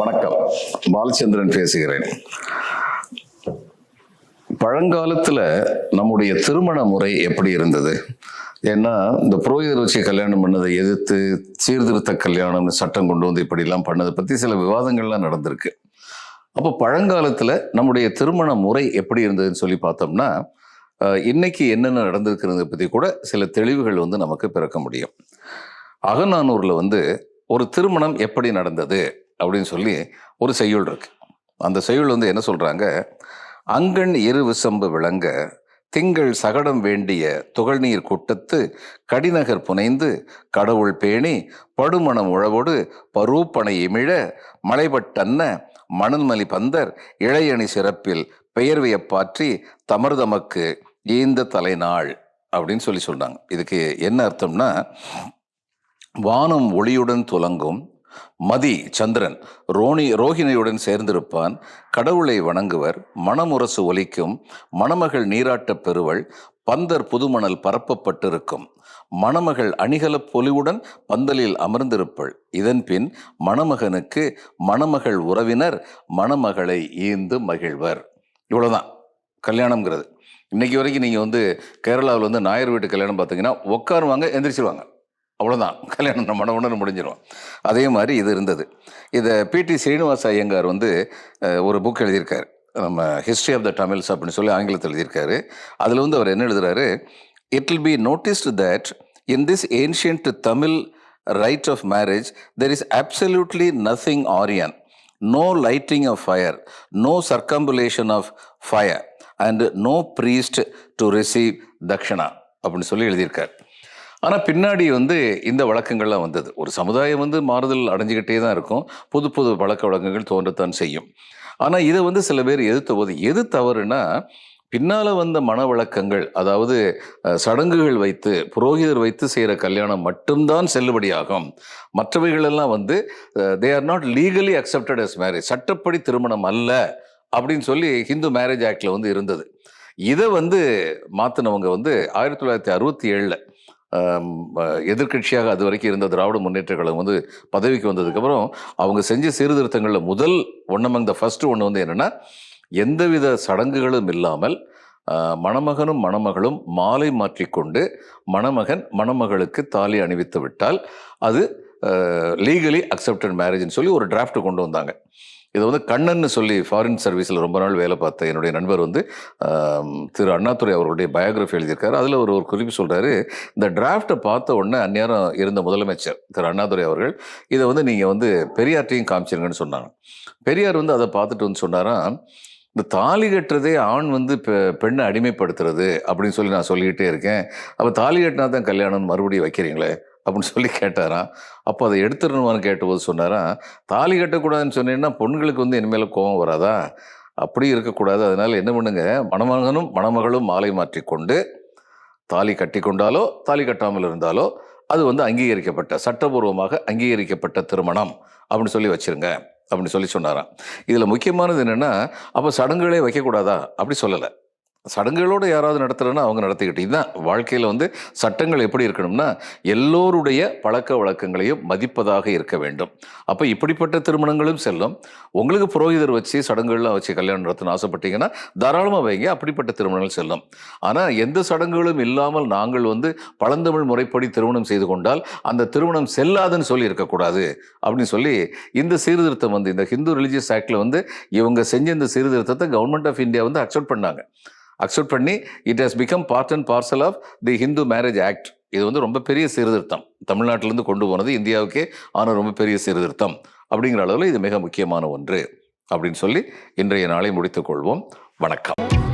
வணக்கம். பாலச்சந்திரன் பேசுகிறேன். பழங்காலத்துல நம்முடைய திருமண முறை எப்படி இருந்தது? ஏன்னா இந்த புரோகிதர் வச்சு கல்யாணம் பண்ணதை எதிர்த்து சீர்திருத்த கல்யாணம்னு சட்டம் கொண்டு வந்து இப்படிலாம் பண்ணதை பற்றி சில விவாதங்கள்லாம் நடந்திருக்கு. அப்போ பழங்காலத்தில் நம்முடைய திருமண முறை எப்படி இருந்ததுன்னு சொல்லி பார்த்தோம்னா இன்னைக்கு என்னென்ன நடந்திருக்கிறது பற்றி கூட சில தெளிவுகள் வந்து நமக்கு பிறக்க முடியும். அகநானூரில் வந்து ஒரு திருமணம் எப்படி நடந்தது? அப்படின்னு சொல்லி ஒரு செய்யுள் இருக்கு. அந்த செய்யுள் வந்து என்ன சொல்கிறாங்க அங்கண் இரு விசம்பு விளங்க திங்கள் சகடம் வேண்டிய துகள்நீர் கூட்டத்து கடிநகர் புனைந்து கடவுள் பேணி படுமணம் உழவோடு பரூப்பனை இமிழ மலைபட்டன்ன மணல்மலி பந்தர் இளையணி சிறப்பில் பெயர் வியப்பாற்றி தமர்தமக்கு ஈந்த தலைநாள் அப்படின்னு சொல்லி சொல்கிறாங்க இதுக்கு என்ன அர்த்தம்னா வானம் ஒளியுடன் துலங்கும் மதி சந்திரன் ரோனி ரோஹிணியுடன் சேர்ந்திருப்பான். கடவுளை வணங்குவர் மணமுரசு ஒலிக்கும் மணமகள் நீராட்டப் பெறுவள் பந்தர் புதுமணல் பரப்பப்பட்டிருக்கும். மணமகள் அணிகல பொலிவுடன் பந்தலில் அமர்ந்திருப்பள். இதன் பின் மணமகனுக்கு மணமகள் உறவினர் மணமகளை ஈந்து மகிழ்வர். இவ்வளவுதான். கல்யாணம்ங்கிறது. இன்னைக்கு வரைக்கும் நீங்க வந்து கேரளாவில் வந்து நாயர் வீட்டு கல்யாணம் பார்த்தீங்கன்னா உட்காருவாங்க எந்திரிச்சிருவாங்க. அவ்வளோதான் கல்யாணம் நம்ம உடனே முடிஞ்சிடும் அதே மாதிரி இது இருந்தது. இதை பிடி ஸ்ரீனிவாச ஐயங்கார் வந்து ஒரு புக் எழுதியிருக்காரு. நம்ம ஹிஸ்ட்ரி ஆஃப் த தமிழ்ஸ் அப்படின்னு சொல்லி ஆங்கிலத்தில் எழுதியிருக்காரு. அதில் வந்து அவர் என்ன எழுதுறாரு? It will be noticed that in this ancient Tamil rite of marriage there is absolutely nothing Aryan no lighting of fire no circumambulation of fire and no priest to receive dakshina அப்படின்னு சொல்லி எழுதியிருக்கார். ஆனால் பின்னாடி வந்து இந்த வழக்கங்கள்லாம் வந்தது. ஒரு சமுதாயம் வந்து மாறுதல் அடைஞ்சுக்கிட்டே தான் இருக்கும். புது புது வழக்க வழக்கங்கள் தோன்றத்தான் செய்யும். ஆனால் இதை வந்து சில பேர் எதிர்த்த போது எது தவறுனா பின்னால் வந்த மன வழக்கங்கள் அதாவது சடங்குகள் வைத்து புரோகிதர் வைத்து செய்கிற கல்யாணம் மட்டும்தான் செல்லுபடியாகும். மற்றவைகளெல்லாம் வந்து they are not legally accepted as marriage சட்டப்படி திருமணம் அல்ல அப்படின்னு சொல்லி ஹிந்து மேரேஜ் ஆக்டில் வந்து இருந்தது. இதை வந்து மாற்றினவங்க வந்து ஆயிரத்தி தொள்ளாயிரத்தி அறுபத்தி ஏழில் எதிர்க்கட்சியாக அது வரைக்கும் இருந்த திராவிட முன்னேற்ற கழகம் வந்து பதவிக்கு வந்ததுக்கப்புறம் அவங்க செஞ்ச சீர்திருத்தங்களில் முதல் ஒன் among த ஃபஸ்ட்டு ஒன்று வந்து என்னென்னா எந்தவித சடங்குகளும் இல்லாமல் மணமகனும் மணமகளும் மாலை மாற்றிக்கொண்டு மணமகன் மணமகளுக்கு தாலி அணிவித்து விட்டால் அது லீகலி அக்செப்டட் மேரேஜ்னு சொல்லி ஒரு டிராஃப்ட் கொண்டு வந்தாங்க. இது வந்து கண்ணன்னு சொல்லி ஃபாரின் சர்வீஸில் ரொம்ப நாள் வேலை பார்த்த என்னுடைய நண்பர் வந்து திரு அண்ணாதுரை அவருடைய பயோகிராஃபி எழுதியிருக்காரு. அதில் ஒரு ஒரு குறிப்பு சொல்கிறாரு இந்த டிராஃப்டை பார்த்த உடனே அந்நேரம் இருந்த முதலமைச்சர் திரு அண்ணாதுரை அவர்கள் இதை வந்து நீங்கள் வந்து பெரியார்ட்டையும் காமிச்சிருங்கன்னு சொன்னாங்க. பெரியார் வந்து அதை பார்த்துட்டு வந்து சொன்னாராம் இந்த தாலி கட்டுறதே ஆண் வந்து பெ பெண்ணை அடிமைப்படுத்துறது அப்படின்னு சொல்லி நான் சொல்லிக்கிட்டே இருக்கேன். அப்போ தாலி கட்டினா தான் கல்யாணம் மறுபடியும் வைக்கிறீங்களே? அப்படின்னு சொல்லி கேட்டாராம். அப்போ அதை எடுத்துடணுமான்னு கேட்டபோது சொன்னாராம் தாலி கட்டக்கூடாதுன்னு சொன்னீங்கன்னா பொண்களுக்கு வந்து இனிமேல் கோபம் வராதா? அப்படி இருக்கக்கூடாது. அதனால் என்ன பண்ணுங்க மணமகனும் மணமகளும் மாலை மாற்றிக்கொண்டு தாலி கட்டி கொண்டாலோ தாலி கட்டாமல் இருந்தாலோ அது வந்து அங்கீகரிக்கப்பட்ட சட்டபூர்வமாக அங்கீகரிக்கப்பட்ட திருமணம் அப்படின்னு சொல்லி வச்சிருங்க அப்படின்னு சொல்லி சொன்னாராம். இதில் முக்கியமானது என்னென்னா அப்போ சடங்குகளே வைக்கக்கூடாதா? அப்படி சொல்லலை. சடங்குகளோடு யாராவது நடத்துகிறேன்னா அவங்க நடத்திக்கிட்டு இதுதான் வாழ்க்கையில் வந்து சட்டங்கள் எப்படி இருக்கணும்னா எல்லோருடைய பழக்க வழக்கங்களையும் மதிப்பதாக இருக்க வேண்டும். அப்போ இப்படிப்பட்ட திருமணங்களும் செல்லும். உங்களுக்கு புரோகிதர் வச்சு சடங்குகள்லாம் வச்சு கல்யாணம் நடத்தணும்னு ஆசைப்பட்டீங்கன்னா தாராளமாக வைங்க அப்படிப்பட்ட திருமணங்கள் செல்லும். ஆனால் எந்த சடங்குகளும் இல்லாமல் நாங்கள் வந்து பழந்தமிழ் முறைப்படி திருமணம் செய்து கொண்டால் அந்த திருமணம் செல்லாதுன்னு சொல்லி இருக்கக்கூடாது. அப்படின்னு சொல்லி இந்த சீர்திருத்தம் வந்து இந்த ஹிந்து ரிலீஜியஸ் ஆக்டில் வந்து இவங்க செஞ்ச இந்த சீர்திருத்தத்தை கவர்மெண்ட் ஆஃப் இந்தியா வந்து அக்செப்ட் பண்ணாங்க. அக்செப்ட் பண்ணி it has become part and parcel of the Hindu marriage act இது வந்து ரொம்ப பெரிய சீர்திருத்தம். தமிழ்நாட்டிலேருந்து கொண்டு போனது இந்தியாவுக்கே ஆன ரொம்ப பெரிய சீர்திருத்தம். அப்படிங்கிற அளவில் இது மிக முக்கியமான ஒன்று. அப்படின்னு சொல்லி இன்றைய நாளை முடித்துக் கொள்வோம். வணக்கம்.